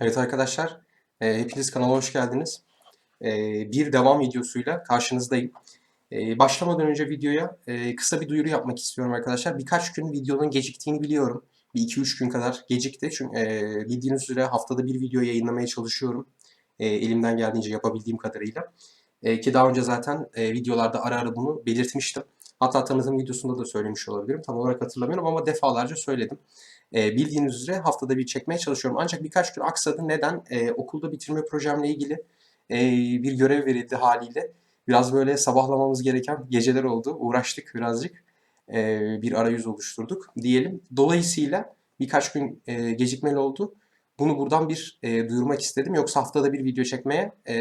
Evet arkadaşlar, e, hepiniz kanala hoş geldiniz. E, bir devam videosuyla karşınızdayım. E, başlamadan önce videoya e, kısa bir duyuru yapmak istiyorum arkadaşlar. Birkaç gün videonun geciktiğini biliyorum. Bir iki üç gün kadar gecikti. Çünkü e, bildiğiniz üzere haftada bir video yayınlamaya çalışıyorum. E, elimden geldiğince yapabildiğim kadarıyla. E, ki daha önce zaten e, videolarda ara ara bunu belirtmiştim. Hatta tanıtım videosunda da söylemiş olabilirim. Tam olarak hatırlamıyorum ama defalarca söyledim. E, bildiğiniz üzere haftada bir çekmeye çalışıyorum. Ancak birkaç gün aksadı. Neden? E, okulda bitirme projemle ilgili e, bir görev verildi haliyle. Biraz böyle sabahlamamız gereken geceler oldu. Uğraştık birazcık. E, bir arayüz oluşturduk diyelim. Dolayısıyla birkaç gün e, gecikmeli oldu. Bunu buradan bir e, duyurmak istedim. Yoksa haftada bir video çekmeye e,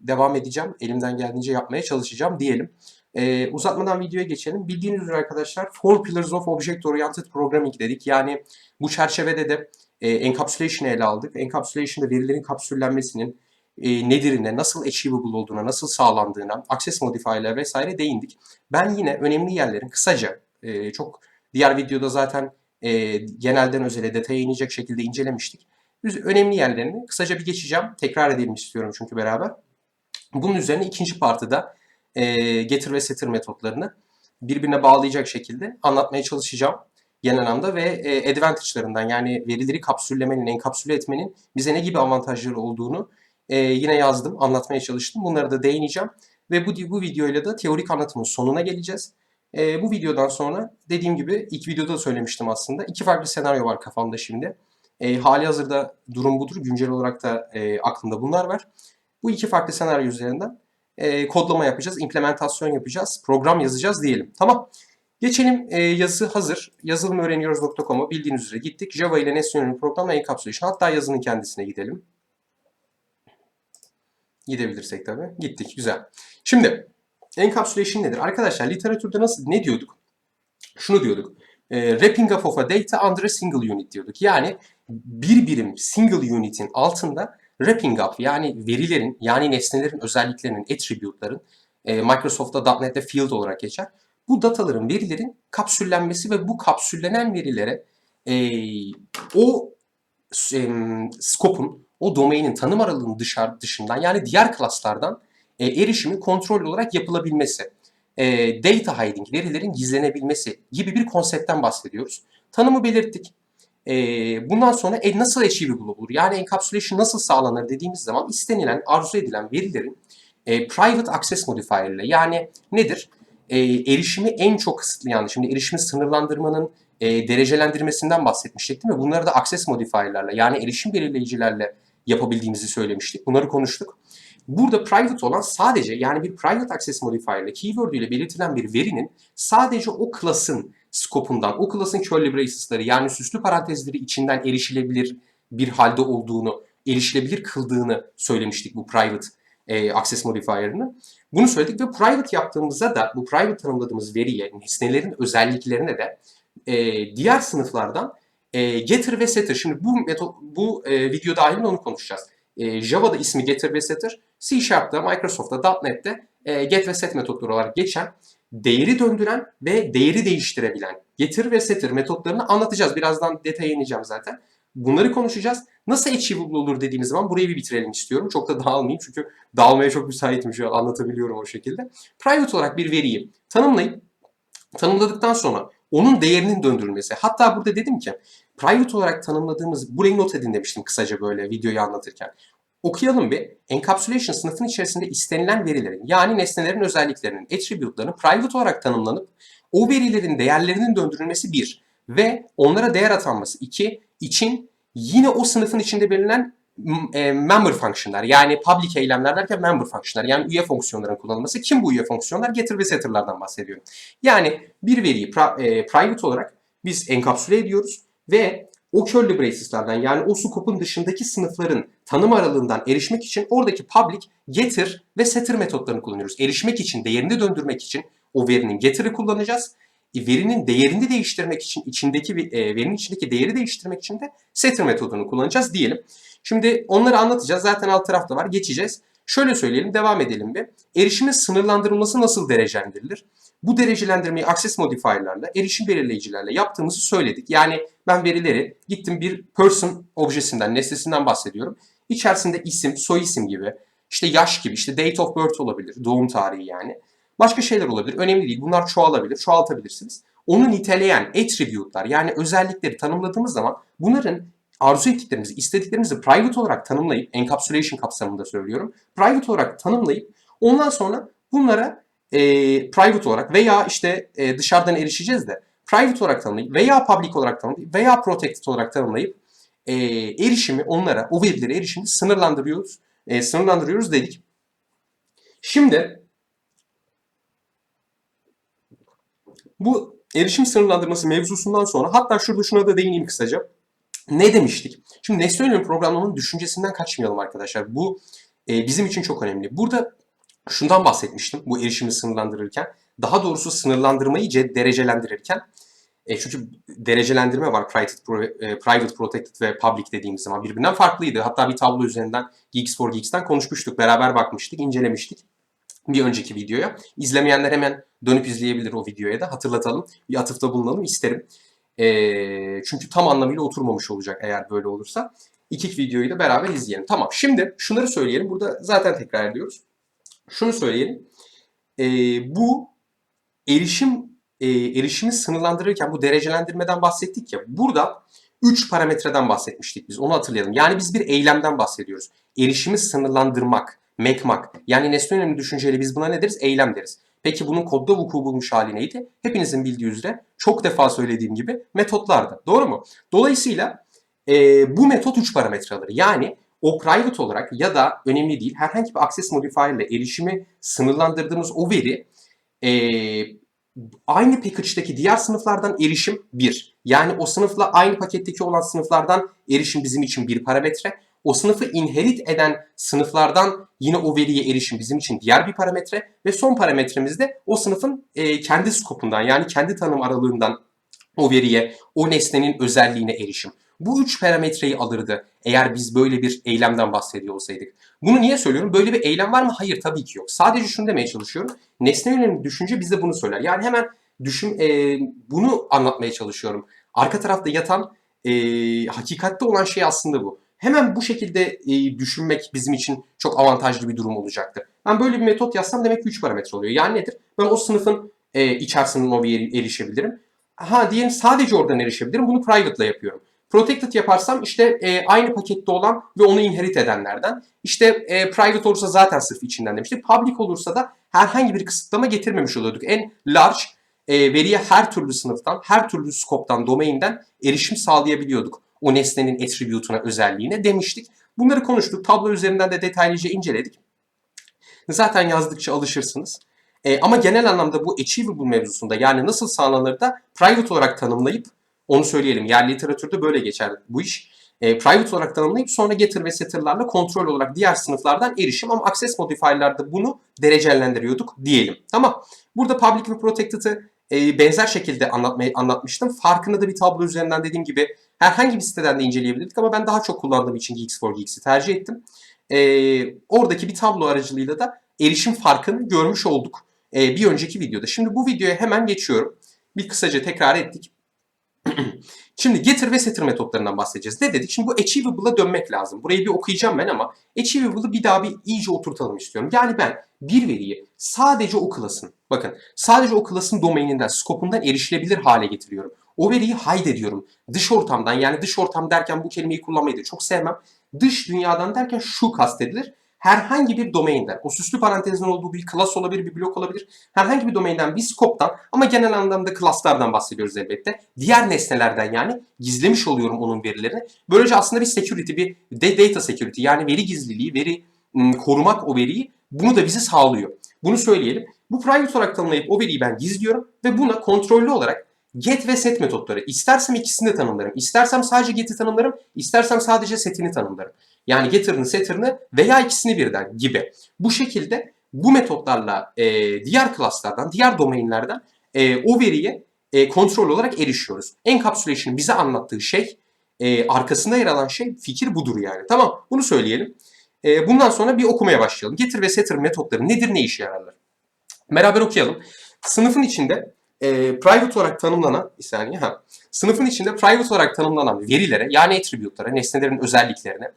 devam edeceğim. Elimden geldiğince yapmaya çalışacağım diyelim. E, uzatmadan videoya geçelim. Bildiğiniz üzere arkadaşlar Four Pillars of Object Oriented Programming dedik. Yani bu çerçevede de e, encapsulation'ı ele aldık. Encapsulation'da verilerin kapsüllenmesinin e, nedirine, nasıl achievable olduğuna, nasıl sağlandığına, access modifier'ler vesaire değindik. Ben yine önemli yerlerin kısaca, e, çok diğer videoda zaten e, genelden özele detaya inecek şekilde incelemiştik. Üz- Önemli yerlerini kısaca bir geçeceğim. Tekrar edelim istiyorum çünkü beraber. Bunun üzerine ikinci partıda e, getir ve setir metotlarını birbirine bağlayacak şekilde anlatmaya çalışacağım genel anlamda ve e, advantage'larından yani verileri kapsüllemenin, enkapsüle etmenin bize ne gibi avantajları olduğunu e, yine yazdım, anlatmaya çalıştım. Bunları da değineceğim ve bu, bu videoyla da teorik anlatımın sonuna geleceğiz. E, bu videodan sonra dediğim gibi ilk videoda da söylemiştim aslında. iki farklı senaryo var kafamda şimdi. E, hali hazırda durum budur. Güncel olarak da e, aklımda bunlar var. Bu iki farklı senaryo üzerinden e, kodlama yapacağız, implementasyon yapacağız, program yazacağız diyelim. Tamam. Geçelim e, yazı hazır. Yazılımöğreniyoruz.com'a bildiğiniz üzere gittik. Java ile nesne yönelimli program ve encapsulation. Hatta yazının kendisine gidelim. Gidebilirsek tabii. Gittik. Güzel. Şimdi encapsulation nedir? Arkadaşlar literatürde nasıl ne diyorduk? Şunu diyorduk. E, wrapping up of a data under a single unit diyorduk. Yani bir birim single unit'in altında wrapping up yani verilerin yani nesnelerin özelliklerinin, attribute'ların e, Microsoft'ta .NET'te field olarak geçer. Bu dataların, verilerin kapsüllenmesi ve bu kapsüllenen verilere e, o e, scope'un, o domainin tanım aralığının dışarı, dışından yani diğer klaslardan e, erişimi kontrol olarak yapılabilmesi. E, data hiding, verilerin gizlenebilmesi gibi bir konseptten bahsediyoruz. Tanımı belirttik. E, bundan sonra e, nasıl achievable olur? Yani encapsulation nasıl sağlanır dediğimiz zaman istenilen, arzu edilen verilerin e, private access modifier ile yani nedir? E, erişimi en çok kısıtlayan, şimdi erişimi sınırlandırmanın e, derecelendirmesinden bahsetmiştik değil mi? Bunları da access modifier'larla yani erişim belirleyicilerle yapabildiğimizi söylemiştik. Bunları konuştuk. Burada private olan sadece yani bir private access modifier ile keyword ile belirtilen bir verinin sadece o class'ın scope'undan, o class'ın curly braces'ları yani süslü parantezleri içinden erişilebilir bir halde olduğunu, erişilebilir kıldığını söylemiştik bu private e, access modifier'ını. Bunu söyledik ve private yaptığımızda da bu private tanımladığımız veriye, nesnelerin özelliklerine de e, diğer sınıflardan e, getter ve setter. Şimdi bu metot, bu e, video dahilinde onu konuşacağız. E, Java'da ismi getter ve setter, C Sharp'ta, Microsoft'ta, .NET'te e, get ve set metotları olarak geçen, değeri döndüren ve değeri değiştirebilen getir ve setter metotlarını anlatacağız. Birazdan detaya ineceğim zaten. Bunları konuşacağız. Nasıl achievable olur dediğimiz zaman burayı bir bitirelim istiyorum. Çok da dağılmayayım çünkü dağılmaya çok müsaitim şu an anlatabiliyorum o şekilde. Private olarak bir veriyi tanımlayıp tanımladıktan sonra onun değerinin döndürülmesi. Hatta burada dedim ki private olarak tanımladığımız, burayı not edin demiştim kısaca böyle videoyu anlatırken. Okuyalım bir. Encapsulation sınıfın içerisinde istenilen verilerin yani nesnelerin özelliklerinin, attribute'larının private olarak tanımlanıp o verilerin değerlerinin döndürülmesi bir ve onlara değer atanması iki için yine o sınıfın içinde belirlenen e, member function'lar yani public eylemler derken member function'lar yani üye fonksiyonların kullanılması. Kim bu üye fonksiyonlar? Getir ve setter'lardan bahsediyorum. Yani bir veriyi e, private olarak biz enkapsüle ediyoruz ve o curly braces'lardan yani o scope'un dışındaki sınıfların tanım aralığından erişmek için oradaki public, getir ve setter metotlarını kullanıyoruz. Erişmek için, değerini döndürmek için o verinin getter'ı kullanacağız. E, verinin değerini değiştirmek için içindeki e, verinin içindeki değeri değiştirmek için de setter metodunu kullanacağız diyelim. Şimdi onları anlatacağız. Zaten alt tarafta var. Geçeceğiz. Şöyle söyleyelim, devam edelim bir. Erişimin sınırlandırılması nasıl derecelendirilir? Bu derecelendirmeyi access modifier'larla, erişim belirleyicilerle yaptığımızı söyledik. Yani ben verileri gittim bir person objesinden, nesnesinden bahsediyorum. İçerisinde isim, soy isim gibi, işte yaş gibi, işte date of birth olabilir, doğum tarihi yani. Başka şeyler olabilir. Önemli değil. Bunlar çoğalabilir, çoğaltabilirsiniz. Onu niteleyen attribute'lar yani özellikleri tanımladığımız zaman bunların arzu ettiklerimizi, istediklerimizi private olarak tanımlayıp, encapsulation kapsamında söylüyorum, private olarak tanımlayıp ondan sonra bunlara e, private olarak veya işte e, dışarıdan erişeceğiz de private olarak tanımlayıp veya public olarak tanımlayıp veya protected olarak tanımlayıp e, erişimi onlara, o verilere erişimi sınırlandırıyoruz. E, sınırlandırıyoruz dedik. Şimdi bu erişim sınırlandırması mevzusundan sonra hatta şurada şuna da değineyim kısaca. Ne demiştik? Şimdi nesne yönelim programlamanın düşüncesinden kaçmayalım arkadaşlar. Bu e, bizim için çok önemli. Burada şundan bahsetmiştim bu erişimi sınırlandırırken. Daha doğrusu sınırlandırmayı ce- derecelendirirken. E, çünkü derecelendirme var private, e, private, protected ve public dediğimiz zaman birbirinden farklıydı. Hatta bir tablo üzerinden Geeks for Geeks'ten konuşmuştuk. Beraber bakmıştık, incelemiştik bir önceki videoya. İzlemeyenler hemen dönüp izleyebilir o videoya da hatırlatalım. Bir atıfta bulunalım isterim. E, çünkü tam anlamıyla oturmamış olacak eğer böyle olursa. İki videoyu da beraber izleyelim. Tamam şimdi şunları söyleyelim. Burada zaten tekrar ediyoruz. Şunu söyleyelim. E, bu erişim e, erişimi sınırlandırırken bu derecelendirmeden bahsettik ya. Burada 3 parametreden bahsetmiştik biz. Onu hatırlayalım. Yani biz bir eylemden bahsediyoruz. Erişimi sınırlandırmak, mekmak. Yani nesne önemli düşünceyle biz buna ne deriz? Eylem deriz. Peki bunun kodda vuku bulmuş hali neydi? Hepinizin bildiği üzere çok defa söylediğim gibi metotlardı. Doğru mu? Dolayısıyla e, bu metot 3 parametre alır. Yani o private olarak ya da önemli değil herhangi bir access modifier ile erişimi sınırlandırdığımız o veri e, aynı package'daki diğer sınıflardan erişim 1. Yani o sınıfla aynı paketteki olan sınıflardan erişim bizim için bir parametre. O sınıfı inherit eden sınıflardan yine o veriye erişim bizim için diğer bir parametre. Ve son parametremiz de o sınıfın e, kendi skopundan yani kendi tanım aralığından o veriye, o nesnenin özelliğine erişim. Bu üç parametreyi alırdı eğer biz böyle bir eylemden bahsediyor olsaydık. Bunu niye söylüyorum? Böyle bir eylem var mı? Hayır tabii ki yok. Sadece şunu demeye çalışıyorum. Nesne yönelimli düşünce bize bunu söyler. Yani hemen düşün, e, bunu anlatmaya çalışıyorum. Arka tarafta yatan e, hakikatte olan şey aslında bu. Hemen bu şekilde e, düşünmek bizim için çok avantajlı bir durum olacaktır. Ben böyle bir metot yazsam demek ki 3 parametre oluyor. Yani nedir? Ben o sınıfın e, içerisinden o bir erişebilirim. Ha diyelim sadece oradan erişebilirim. Bunu private ile yapıyorum. Protected yaparsam işte e, aynı pakette olan ve onu inherit edenlerden. İşte e, private olursa zaten sırf içinden demiştik. Public olursa da herhangi bir kısıtlama getirmemiş oluyorduk. En large e, veriye her türlü sınıftan, her türlü scope'tan, domainden erişim sağlayabiliyorduk. O nesnenin attribute'una, özelliğine demiştik. Bunları konuştuk. Tablo üzerinden de detaylıca inceledik. Zaten yazdıkça alışırsınız. E, ama genel anlamda bu achievable mevzusunda yani nasıl sağlanır da private olarak tanımlayıp onu söyleyelim. Yer literatürde böyle geçer bu iş. E, private olarak tanımlayıp sonra getir ve setter'larla kontrol olarak diğer sınıflardan erişim ama access modifier'larda bunu derecelendiriyorduk diyelim. Tamam. Burada public ve protected'ı e, benzer şekilde anlatmayı anlatmıştım. Farkını da bir tablo üzerinden dediğim gibi herhangi bir siteden de inceleyebilirdik ama ben daha çok kullandığım için Geeks for Geeks'i tercih ettim. E, oradaki bir tablo aracılığıyla da erişim farkını görmüş olduk e, bir önceki videoda. Şimdi bu videoya hemen geçiyorum. Bir kısaca tekrar ettik. Şimdi getir ve setter metotlarından bahsedeceğiz. Ne dedik? Şimdi bu achievable'a dönmek lazım. Burayı bir okuyacağım ben ama achievable'ı bir daha bir iyice oturtalım istiyorum. Yani ben bir veriyi sadece o klasın, bakın sadece o klasın domaininden, skopundan erişilebilir hale getiriyorum. O veriyi hide ediyorum. Dış ortamdan yani dış ortam derken bu kelimeyi kullanmayı da çok sevmem. Dış dünyadan derken şu kastedilir herhangi bir domainden, o süslü parantezin olduğu bir class olabilir, bir blok olabilir. Herhangi bir domainden, bir scope'dan ama genel anlamda class'lardan bahsediyoruz elbette. Diğer nesnelerden yani gizlemiş oluyorum onun verilerini. Böylece aslında bir security, bir data security yani veri gizliliği, veri korumak o veriyi bunu da bizi sağlıyor. Bunu söyleyelim. Bu private olarak tanımlayıp o veriyi ben gizliyorum ve buna kontrollü olarak get ve set metotları. İstersem ikisini de tanımlarım. İstersem sadece get'i tanımlarım, istersem sadece setini tanımlarım. Yani getter'ını, setter'ını veya ikisini birden gibi. Bu şekilde bu metotlarla e, diğer klaslardan, diğer domainlerden e, o veriye e, kontrol olarak erişiyoruz. Encapsulation'ın bize anlattığı şey, e, arkasında yer alan şey, fikir budur yani. Tamam, bunu söyleyelim. E, bundan sonra bir okumaya başlayalım. Getir ve setter metotları nedir, ne işe yararlar? Beraber okuyalım. Sınıfın içinde e, private olarak tanımlanan, bir saniye ha. Sınıfın içinde private olarak tanımlanan verilere yani attribute'lara, nesnelerin özelliklerine,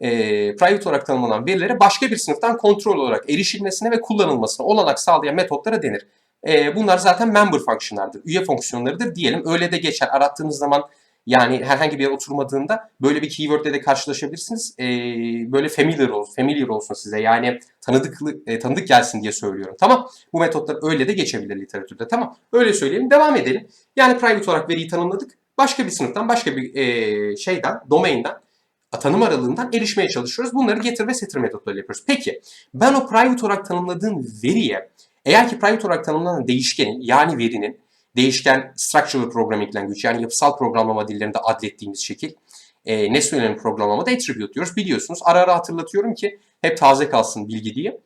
e, private olarak tanımlanan verilere başka bir sınıftan kontrol olarak erişilmesine ve kullanılmasına olanak sağlayan metotlara denir. E, bunlar zaten member fonksiyonlardır, üye fonksiyonlarıdır diyelim. Öyle de geçer. Arattığınız zaman yani herhangi bir yer oturmadığında böyle bir keywordle de karşılaşabilirsiniz. E, böyle familiar olsun, familiar olsun size. Yani tanıdıklı, e, tanıdık gelsin diye söylüyorum. Tamam. Bu metotlar öyle de geçebilir literatürde. Tamam. Öyle söyleyelim. Devam edelim. Yani private olarak veriyi tanımladık. Başka bir sınıftan, başka bir e, şeyden, domainden tanım aralığından erişmeye çalışıyoruz. Bunları getir ve setir metotlarıyla yapıyoruz. Peki ben o private olarak tanımladığım veriye eğer ki private olarak tanımlanan değişkenin yani verinin değişken structural programming language yani yapısal programlama dillerinde adlettiğimiz şekil e, nesne yönelimli programlamada attribute diyoruz. Biliyorsunuz ara ara hatırlatıyorum ki hep taze kalsın bilgi diye.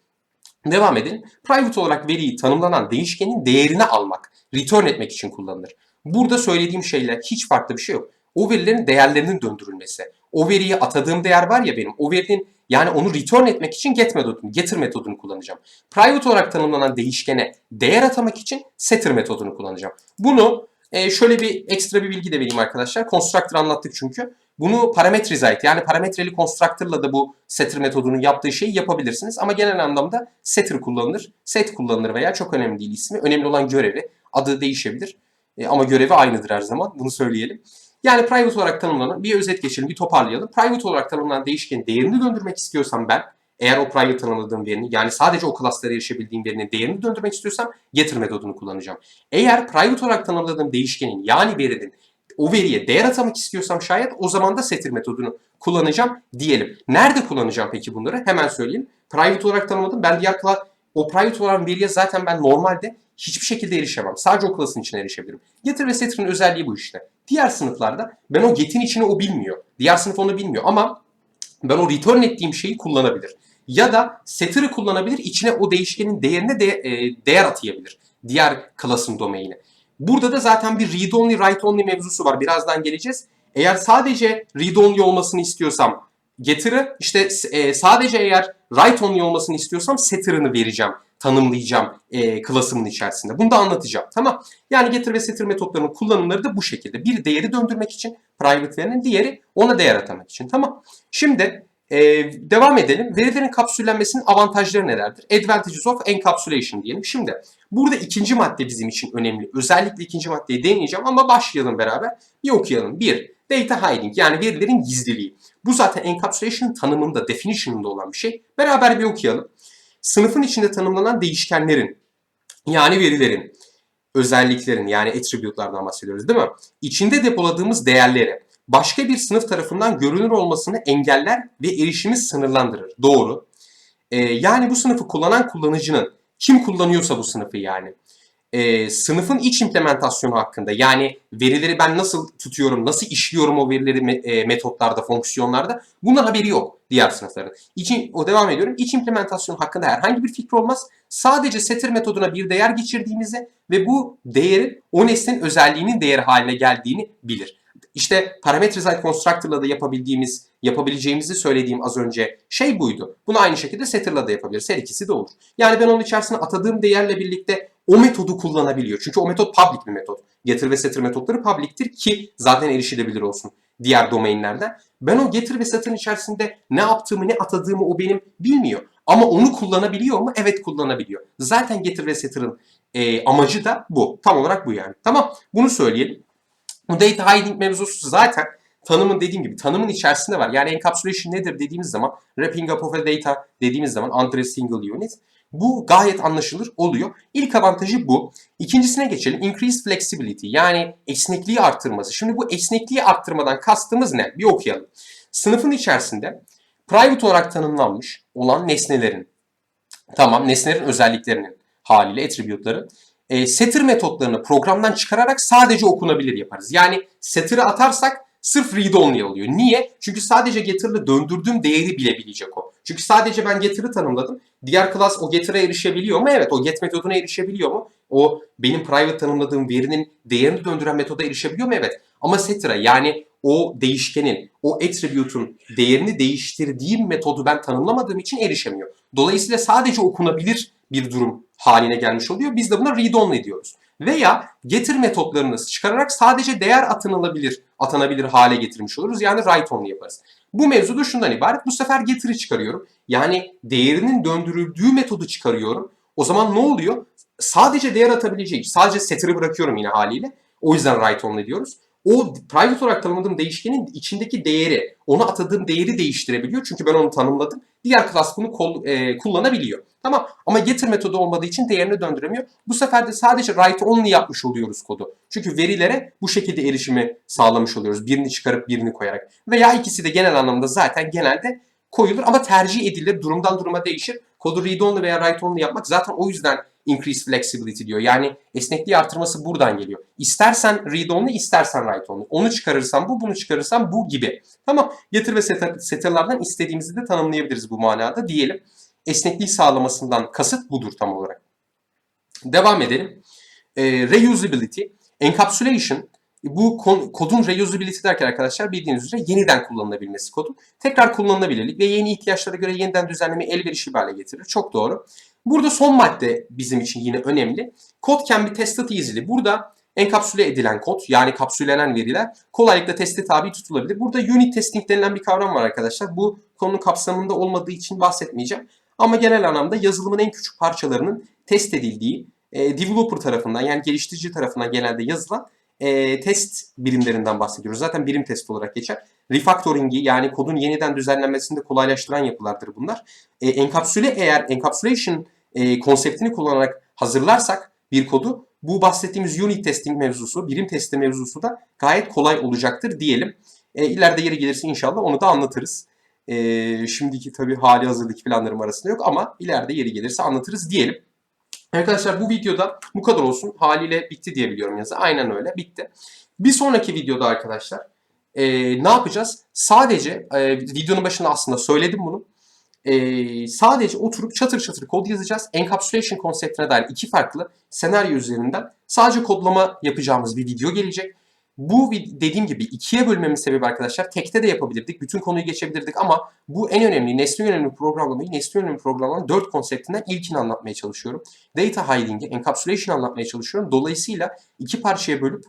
Devam edelim. Private olarak veriyi tanımlanan değişkenin değerini almak, return etmek için kullanılır. Burada söylediğim şeyler hiç farklı bir şey yok. O verilerin değerlerinin döndürülmesi. O veriyi atadığım değer var ya benim. O verinin yani onu return etmek için get metodunu, getir metodunu kullanacağım. Private olarak tanımlanan değişkene değer atamak için setter metodunu kullanacağım. Bunu e, şöyle bir ekstra bir bilgi de vereyim arkadaşlar. Constructor anlattık çünkü. Bunu parametrize yani parametreli constructor'la da bu setter metodunun yaptığı şeyi yapabilirsiniz. Ama genel anlamda setter kullanılır, set kullanılır veya çok önemli değil ismi. Önemli olan görevi. Adı değişebilir. E, ama görevi aynıdır her zaman. Bunu söyleyelim. Yani private olarak tanımlanan, bir özet geçelim, bir toparlayalım. Private olarak tanımlanan değişkenin değerini döndürmek istiyorsam ben, eğer o private tanımladığım verini, yani sadece o class'lara erişebildiğim verinin değerini döndürmek istiyorsam getir metodunu kullanacağım. Eğer private olarak tanımladığım değişkenin, yani verinin o veriye değer atamak istiyorsam şayet o zaman da setter metodunu kullanacağım diyelim. Nerede kullanacağım peki bunları? Hemen söyleyeyim. Private olarak tanımladım. Ben diğer class, o private olan veriye zaten ben normalde hiçbir şekilde erişemem. Sadece o class'ın içine erişebilirim. Getir ve setter'ın özelliği bu işte. Diğer sınıflarda ben o get'in içine o bilmiyor. Diğer sınıf onu bilmiyor ama ben o return ettiğim şeyi kullanabilir. Ya da setter'ı kullanabilir, içine o değişkenin değerine de, e, değer atayabilir. Diğer class'ın domaini. Burada da zaten bir read only, write only mevzusu var. Birazdan geleceğiz. Eğer sadece read only olmasını istiyorsam getter'ı, işte e, sadece eğer write only olmasını istiyorsam setter'ını vereceğim tanımlayacağım e, klasımın içerisinde. Bunu da anlatacağım. Tamam. Yani getir ve setir metotlarının kullanımları da bu şekilde. Bir değeri döndürmek için private diğeri ona değer atamak için. Tamam. Şimdi e, devam edelim. Verilerin kapsüllenmesinin avantajları nelerdir? Advantages of encapsulation diyelim. Şimdi burada ikinci madde bizim için önemli. Özellikle ikinci maddeyi değineceğim ama başlayalım beraber. Bir okuyalım. Bir, data hiding yani verilerin gizliliği. Bu zaten encapsulation tanımında, definition'ında olan bir şey. Beraber bir okuyalım sınıfın içinde tanımlanan değişkenlerin yani verilerin, özelliklerin yani attribute'lardan bahsediyoruz değil mi? İçinde depoladığımız değerleri başka bir sınıf tarafından görünür olmasını engeller ve erişimi sınırlandırır. Doğru. Ee, yani bu sınıfı kullanan kullanıcının kim kullanıyorsa bu sınıfı yani e, sınıfın iç implementasyonu hakkında yani verileri ben nasıl tutuyorum, nasıl işliyorum o verileri e, metotlarda, fonksiyonlarda bundan haberi yok diğer sınıfların. İçin, o devam ediyorum. İç implementasyon hakkında herhangi bir fikri olmaz. Sadece setter metoduna bir değer geçirdiğimizde ve bu değerin o nesnenin özelliğinin değeri haline geldiğini bilir. İşte parametrize constructor'la da yapabildiğimiz, yapabileceğimizi söylediğim az önce şey buydu. Bunu aynı şekilde setter'la da yapabiliriz. Her ikisi de olur. Yani ben onun içerisine atadığım değerle birlikte o metodu kullanabiliyor. Çünkü o metot public bir metot. Getir ve setter metotları public'tir ki zaten erişilebilir olsun diğer domainlerden. Ben o getir ve setter'ın içerisinde ne yaptığımı, ne atadığımı o benim bilmiyor. Ama onu kullanabiliyor mu? Evet kullanabiliyor. Zaten getir ve setter'ın e, amacı da bu. Tam olarak bu yani. Tamam. Bunu söyleyelim. Bu data hiding mevzusu zaten tanımın dediğim gibi tanımın içerisinde var. Yani encapsulation nedir dediğimiz zaman wrapping up of a data dediğimiz zaman under a single unit bu gayet anlaşılır oluyor. İlk avantajı bu. İkincisine geçelim. Increased flexibility yani esnekliği arttırması. Şimdi bu esnekliği arttırmadan kastımız ne? Bir okuyalım. Sınıfın içerisinde private olarak tanımlanmış olan nesnelerin tamam nesnelerin özelliklerinin haliyle attribute'ları e, setter metotlarını programdan çıkararak sadece okunabilir yaparız. Yani setter'ı atarsak sırf read only oluyor. Niye? Çünkü sadece getter'la döndürdüğüm değeri bilebilecek o. Çünkü sadece ben getter'ı tanımladım. Diğer class o getter'a erişebiliyor mu? Evet o get metoduna erişebiliyor mu? O benim private tanımladığım verinin değerini döndüren metoda erişebiliyor mu? Evet. Ama setter'a yani o değişkenin, o attribute'un değerini değiştirdiğim metodu ben tanımlamadığım için erişemiyor. Dolayısıyla sadece okunabilir bir durum haline gelmiş oluyor. Biz de buna read only diyoruz. Veya getir metotlarını çıkararak sadece değer atanılabilir, atanabilir hale getirmiş oluruz. Yani write only yaparız. Bu mevzu da şundan ibaret. Bu sefer getir'i çıkarıyorum. Yani değerinin döndürüldüğü metodu çıkarıyorum. O zaman ne oluyor? Sadece değer atabileceği, sadece setter'ı bırakıyorum yine haliyle. O yüzden write only diyoruz. O private olarak tanımladığım değişkenin içindeki değeri, ona atadığım değeri değiştirebiliyor. Çünkü ben onu tanımladım. Diğer class bunu kol- e, kullanabiliyor. Tamam ama getir metodu olmadığı için değerini döndüremiyor. Bu sefer de sadece write only yapmış oluyoruz kodu. Çünkü verilere bu şekilde erişimi sağlamış oluyoruz. Birini çıkarıp birini koyarak. Veya ikisi de genel anlamda zaten genelde koyulur ama tercih edilir. Durumdan duruma değişir. Kodu read only veya write only yapmak zaten o yüzden increase flexibility diyor. Yani esnekliği artırması buradan geliyor. İstersen read only, istersen write only. Onu çıkarırsan bu, bunu çıkarırsan bu gibi. Tamam. Getir ve setter, setterlardan istediğimizi de tanımlayabiliriz bu manada diyelim. Esnekliği sağlamasından kasıt budur tam olarak. Devam edelim. Ee, reusability, encapsulation, bu kodun reusability derken arkadaşlar bildiğiniz üzere yeniden kullanılabilmesi kodun. Tekrar kullanılabilirlik ve yeni ihtiyaçlara göre yeniden düzenlemeyi elverişli hale getirir. Çok doğru. Burada son madde bizim için yine önemli. Kod can be tested easily. Burada enkapsüle edilen kod yani kapsüllenen veriler kolaylıkla teste tabi tutulabilir. Burada unit testing denilen bir kavram var arkadaşlar. Bu konunun kapsamında olmadığı için bahsetmeyeceğim. Ama genel anlamda yazılımın en küçük parçalarının test edildiği e, developer tarafından yani geliştirici tarafından genelde yazılan e, test birimlerinden bahsediyoruz. Zaten birim test olarak geçer. Refactoring'i yani kodun yeniden düzenlenmesini de kolaylaştıran yapılardır bunlar. E, enkapsüle eğer encapsulation e, konseptini kullanarak hazırlarsak bir kodu bu bahsettiğimiz unit testing mevzusu, birim testi mevzusu da gayet kolay olacaktır diyelim. E, ileride yeri gelirse inşallah onu da anlatırız. E, şimdiki tabii hali hazırdaki planlarım arasında yok ama ileride yeri gelirse anlatırız diyelim. Arkadaşlar bu videoda bu kadar olsun. Haliyle bitti diye biliyorum yazı. Aynen öyle bitti. Bir sonraki videoda arkadaşlar e, ne yapacağız? Sadece e, videonun başında aslında söyledim bunu. E, sadece oturup çatır çatır kod yazacağız. Encapsulation konseptine dair iki farklı senaryo üzerinden sadece kodlama yapacağımız bir video gelecek. Bu dediğim gibi ikiye bölmemin sebebi arkadaşlar tekte de yapabilirdik. Bütün konuyu geçebilirdik ama bu en önemli, nesne yönelimli programlamayı, nesne yönelimli programlamanın dört konseptinden ilkini anlatmaya çalışıyorum. Data hiding'i, encapsulation anlatmaya çalışıyorum. Dolayısıyla iki parçaya bölüp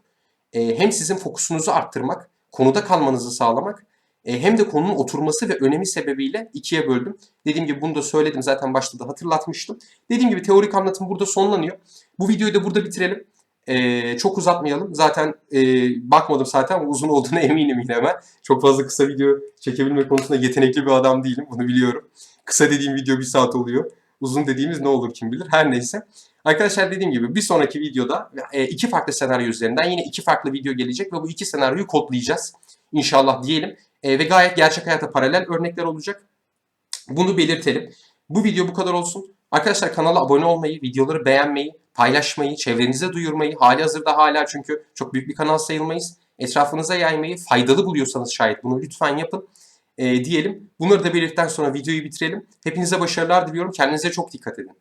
e, hem sizin fokusunuzu arttırmak, konuda kalmanızı sağlamak hem de konunun oturması ve önemi sebebiyle ikiye böldüm. Dediğim gibi bunu da söyledim zaten başta da hatırlatmıştım. Dediğim gibi teorik anlatım burada sonlanıyor. Bu videoyu da burada bitirelim. E, çok uzatmayalım. Zaten e, bakmadım zaten ama uzun olduğuna eminim yine hemen. Çok fazla kısa video çekebilme konusunda yetenekli bir adam değilim. Bunu biliyorum. Kısa dediğim video bir saat oluyor. Uzun dediğimiz ne olur kim bilir. Her neyse. Arkadaşlar dediğim gibi bir sonraki videoda e, iki farklı senaryo üzerinden yine iki farklı video gelecek ve bu iki senaryoyu kodlayacağız. İnşallah diyelim. E, ve gayet gerçek hayata paralel örnekler olacak. Bunu belirtelim. Bu video bu kadar olsun. Arkadaşlar kanala abone olmayı, videoları beğenmeyi, paylaşmayı, çevrenize duyurmayı, hali hazırda hala çünkü çok büyük bir kanal sayılmayız. Etrafınıza yaymayı, faydalı buluyorsanız şayet bunu lütfen yapın. E, diyelim. Bunları da belirttikten sonra videoyu bitirelim. Hepinize başarılar diliyorum. Kendinize çok dikkat edin.